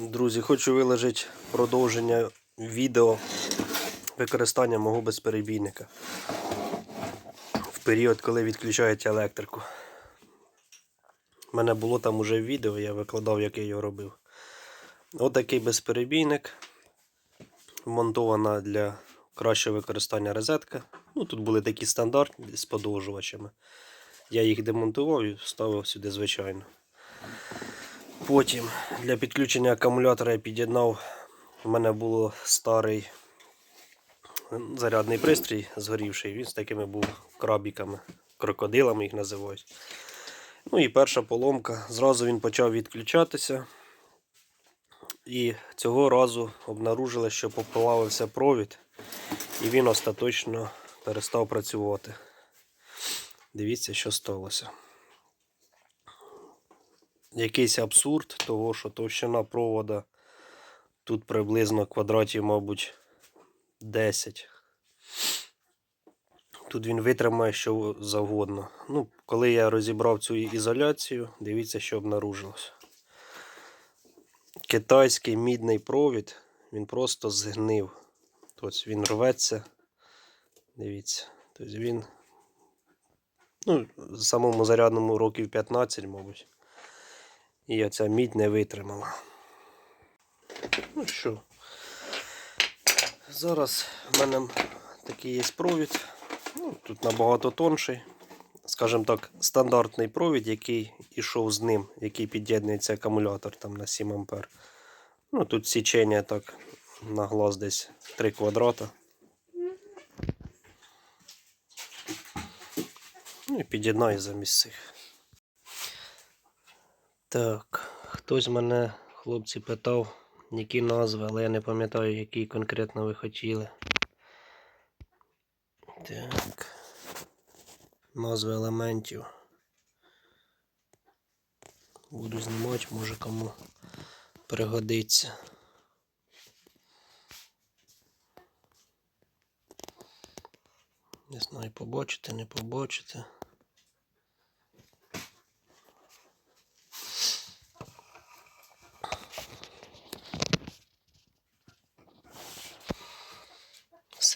Друзі, хочу виложити продовження відео використання мого безперебійника в період, коли відключають електрику. У мене було там уже відео, я викладав, як я його робив. Отакий безперебійник. Вмонтована для кращого використання розетка. Ну, тут були такі стандартні з подовжувачами. Я їх демонтував і вставив сюди звичайно. Потім для підключення акумулятора я під'єднав. У мене був старий зарядний пристрій згорівший. Він з такими був крабіками, крокодилами їх називають. Ну і перша поломка. Зразу він почав відключатися. І цього разу обнаружили, що поплавився провід, і він остаточно перестав працювати. Дивіться, що сталося якийсь абсурд того, що товщина провода тут приблизно квадратів, мабуть, 10. Тут він витримає що завгодно. Ну, коли я розібрав цю ізоляцію, дивіться, що обнаружилось. Китайський мідний провід, він просто згнив. Тобто він рветься. Дивіться. Тобто він ну, самому зарядному років 15, мабуть. І оця мідь не витримала. Ну що, зараз в мене такий є провід. Ну, тут набагато тонший. Скажімо так, стандартний провід, який ішов з ним, який під'єднується акумулятор там на 7 А. Ну, тут січення так на глаз десь 3 квадрата. Ну і під'єднаю замість цих. Так, хтось мене, хлопці, питав, які назви, але я не пам'ятаю, які конкретно ви хотіли. Так. Назви елементів. Буду знімати, може кому пригодиться. Не знаю, побачите, не побачите.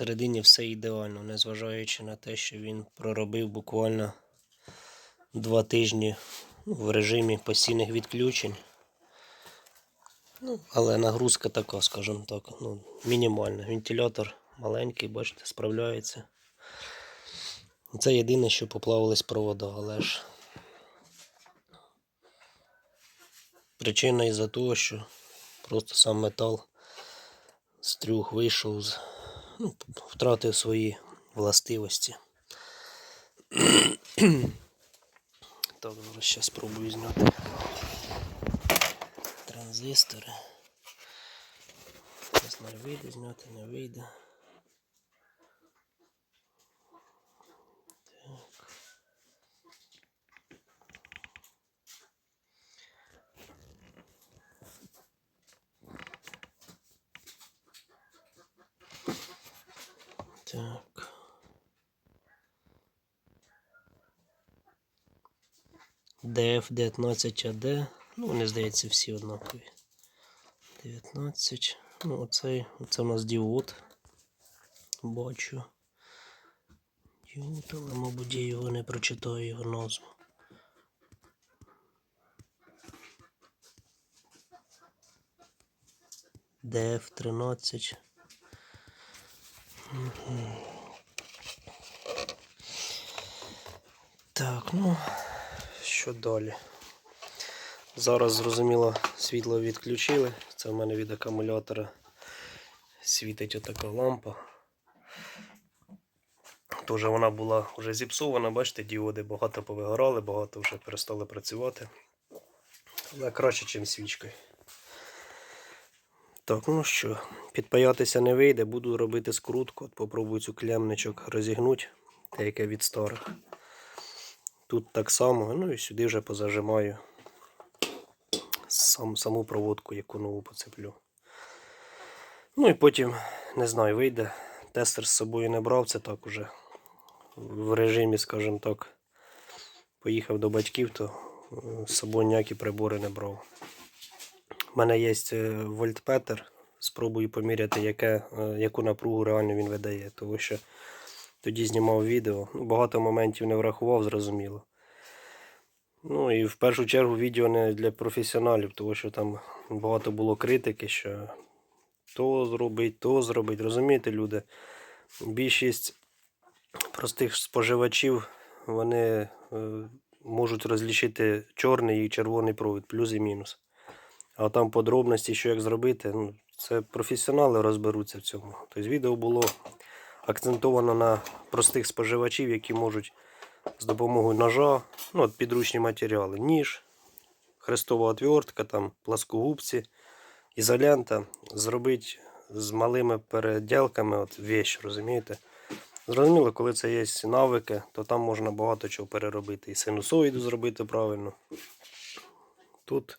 Всередині все ідеально, незважаючи на те, що він проробив буквально два тижні в режимі постійних відключень. Ну, але нагрузка така, скажімо так, ну, мінімальна. Вентилятор маленький, бачите, справляється. Це єдине, що поплавились провода, але ж причина із-за того, що просто сам метал з трьох вийшов з ну, втратив свої властивості. так, зараз ще спробую зняти транзистори. Не знаю, вийде зняти, не вийде. Так. ДФ 19 АД. Ну, вони здається, всі однакові. 19. Ну, оцей, оце у нас діод. Бачу. Діод, але, мабуть, я його не прочитаю його назву. ДФ 13. Так, ну, що далі? Зараз, зрозуміло, світло відключили. Це в мене від акумулятора світить отака лампа. Тоже вона була вже зіпсована, бачите, діоди багато повигорали, багато вже перестали працювати. Але краще, ніж свічкою. Так, ну що, підпаятися не вийде, буду робити скрутку. От попробую цю клемничок розігнути, те, яке від старих. Тут так само, ну і сюди вже позажимаю сам, саму проводку, яку нову поцеплю. Ну і потім, не знаю, вийде. Тестер з собою не брав, це так уже в режимі, скажімо так, поїхав до батьків, то е, з собою ніякі прибори не брав. У мене є е, вольтметр. Спробую поміряти, яке, е, яку напругу реально він видає. Тому що тоді знімав відео. Ну, Багато моментів не врахував, зрозуміло. Ну і в першу чергу відео не для професіоналів, тому що там багато було критики, що то зробить, то зробить. Розумієте, люди? Більшість простих споживачів вони е, можуть розлічити чорний і червоний провід, плюс і мінус. А там подробності, що як зробити, ну, це професіонали розберуться в цьому. Тобто відео було акцентовано на простих споживачів, які можуть з допомогою ножа, ну, от підручні матеріали, ніж, хрестова отвертка, там, пласкогубці, ізолента, зробити з малими переділками от вещь, розумієте? Зрозуміло, коли це є навики, то там можна багато чого переробити. І синусоїду зробити правильно. Тут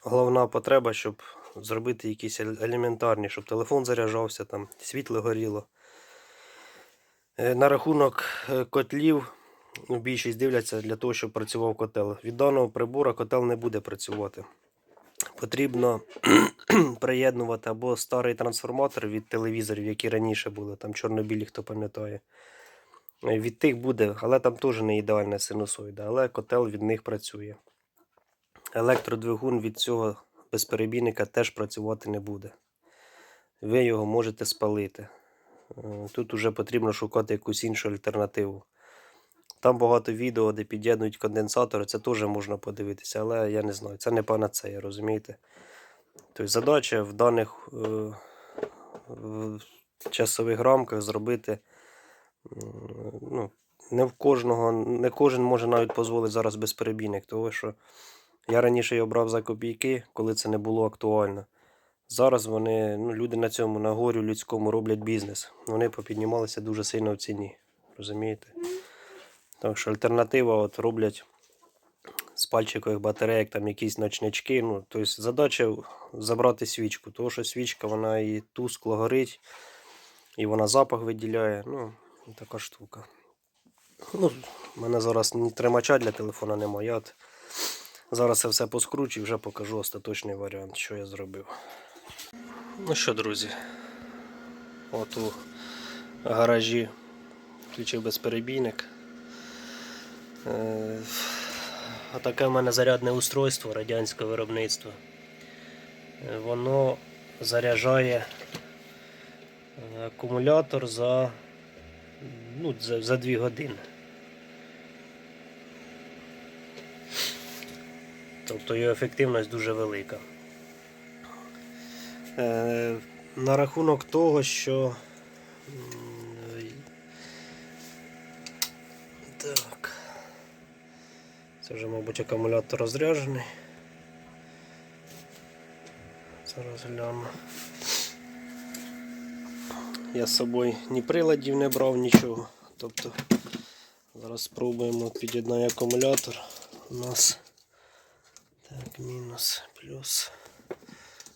головна потреба, щоб зробити якісь елементарні, щоб телефон заряджався, там, світло горіло. Е, На рахунок е, котлів, більшість дивляться для того, щоб працював котел. Від даного прибора котел не буде працювати. Потрібно приєднувати або старий трансформатор від телевізорів, які раніше були, там чорно-білі, хто пам'ятає. Е, Від тих буде, але там теж не ідеальна синусоїда, але котел від них працює. Електродвигун від цього безперебійника теж працювати не буде. Ви його можете спалити. Е, Тут вже потрібно шукати якусь іншу альтернативу. Там багато відео, де під'єднують конденсатори, це теж можна подивитися, але я не знаю, це не панацея, розумієте? Тобто задача в даних е, в часових рамках зробити. Ну, не в кожного, не кожен може навіть дозволити зараз безперебійник, тому що я раніше його брав за копійки, коли це не було актуально. Зараз вони, ну, люди на цьому на горю людському роблять бізнес. Вони попіднімалися дуже сильно в ціні. Розумієте? Так що альтернатива от роблять з пальчикових батарейок там якісь ночнички. Ну, тобто задача забрати свічку, тому що свічка вона і тускло горить, і вона запах виділяє. Ну, така штука. Ну, у мене зараз ні тримача для телефона немає. Я от зараз це все поскручу і вже покажу остаточний варіант, що я зробив. Ну що, друзі, от у гаражі включив безперебійник. Е, Отаке в мене зарядне устройство радянського виробництва. Е, Воно заряджає е, акумулятор за, ну, за, за 2 години. Тобто його ефективність дуже велика. Е, на рахунок того, що. Так. Це вже, мабуть, акумулятор розряджений. Зараз гляну. Я з собою ні приладів не брав, нічого. Тобто зараз спробуємо під'єднати акумулятор. У нас так, мінус, плюс.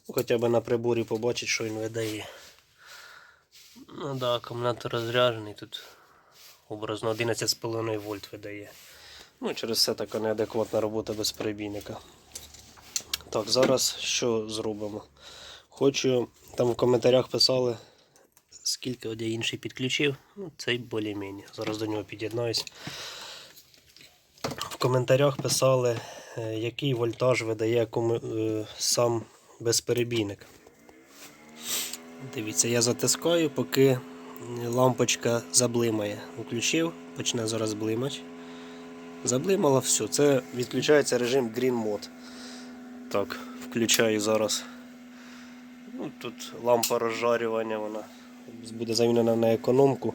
Хоча б на приборі побачить, що він видає. Ну да, акумулятор розряджений тут образно 11,5 вольт видає. Ну, через це така неадекватна робота безперебійника. Так, зараз що зробимо? Хочу, там в коментарях писали, скільки от я інший підключив. Ну, цей більш-менш. Зараз до нього під'єднаюсь. В коментарях писали, який вольтаж видає е, сам безперебійник. Дивіться, я затискаю, поки лампочка заблимає. Включив, почне зараз блимати. Заблимало все. Це відключається режим Green Mode. Так, включаю зараз. Ну, тут лампа розжарювання, вона буде замінена на економку.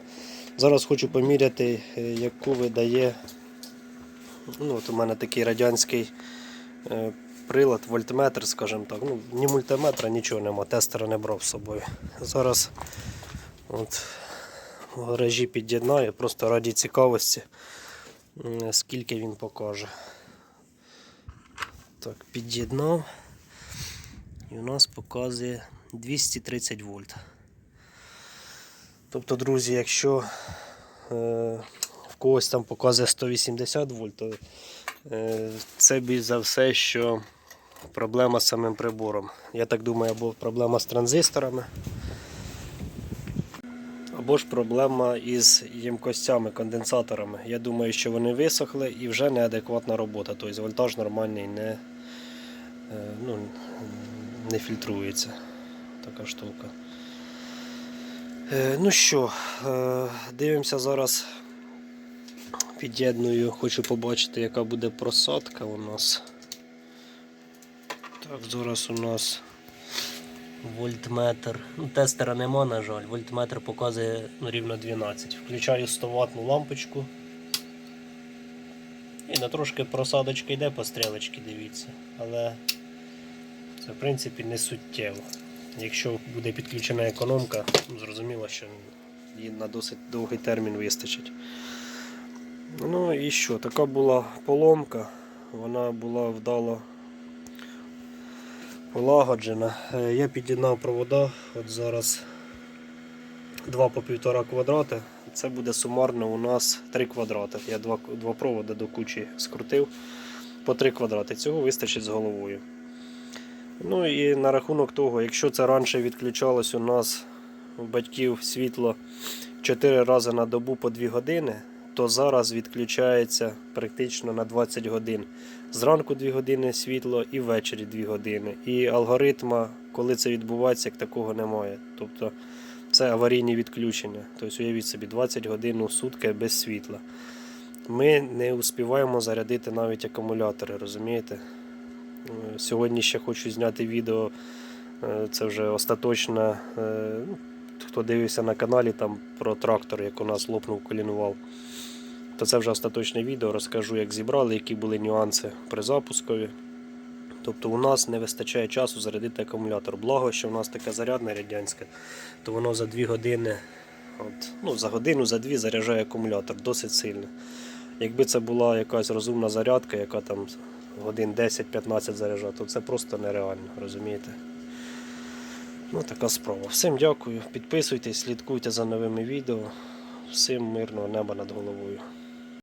Зараз хочу поміряти, е, яку видає. Ну, от у мене такий радянський е, прилад, вольтметр, скажімо так. Ну, ні мультиметра, нічого нема, тестера не брав з собою. Зараз от, в гаражі під'єднаю, просто раді цікавості, скільки він покаже. Так, під'єднав. І у нас показує 230 вольт. Тобто, друзі, якщо е, когось там показує 180 вольт, е, це більш за все, що проблема з самим прибором. Я так думаю, або проблема з транзисторами, або ж проблема із ємкостями, конденсаторами. Я думаю, що вони висохли і вже неадекватна робота. Тобто вольтаж нормальний не, е, ну, не фільтрується. Така штука. Е, Ну що, дивимося зараз. Під'єдную, хочу побачити, яка буде просадка у нас. Так, зараз у нас вольтметр. Ну, тестера нема, на жаль. Вольтметр показує ну, рівно 12. Включаю 100 ватну лампочку. І на трошки просадочка йде по стрілочці, дивіться. Але це в принципі не суттєво. Якщо буде підключена економка, ну, зрозуміло, що її на досить довгий термін вистачить. Ну і що, така була поломка, вона була вдало полагоджена. Е, Я під'єднав провода, от зараз 2 по 1,5 квадрати. Це буде сумарно у нас 3 квадрати. Я два, два проводи до кучі скрутив по 3 квадрати. Цього вистачить з головою. Ну і на рахунок того, якщо це раніше відключалось у нас у батьків світло 4 рази на добу по 2 години, то зараз відключається практично на 20 годин. Зранку 2 години світло і ввечері 2 години. І алгоритма, коли це відбувається, як такого немає. Тобто це аварійні відключення. Тобто уявіть собі 20 годин у сутки без світла. Ми не успіваємо зарядити навіть акумулятори, розумієте? Сьогодні ще хочу зняти відео. е, Це вже остаточно. е, ну, Хто дивився на каналі там про трактор, як у нас лопнув колінвал, то це вже остаточне відео. Розкажу, як зібрали, які були нюанси при запускові. Тобто у нас не вистачає часу зарядити акумулятор. Благо, що у нас таке зарядне радянське, то воно за 2 години, от, ну, за годину, за дві заряджає акумулятор досить сильно. Якби це була якась розумна зарядка, яка там годин 10-15 заряджає, то це просто нереально, розумієте? Ну, така справа. Всім дякую. Підписуйтесь, слідкуйте за новими відео. Всім мирного неба над головою.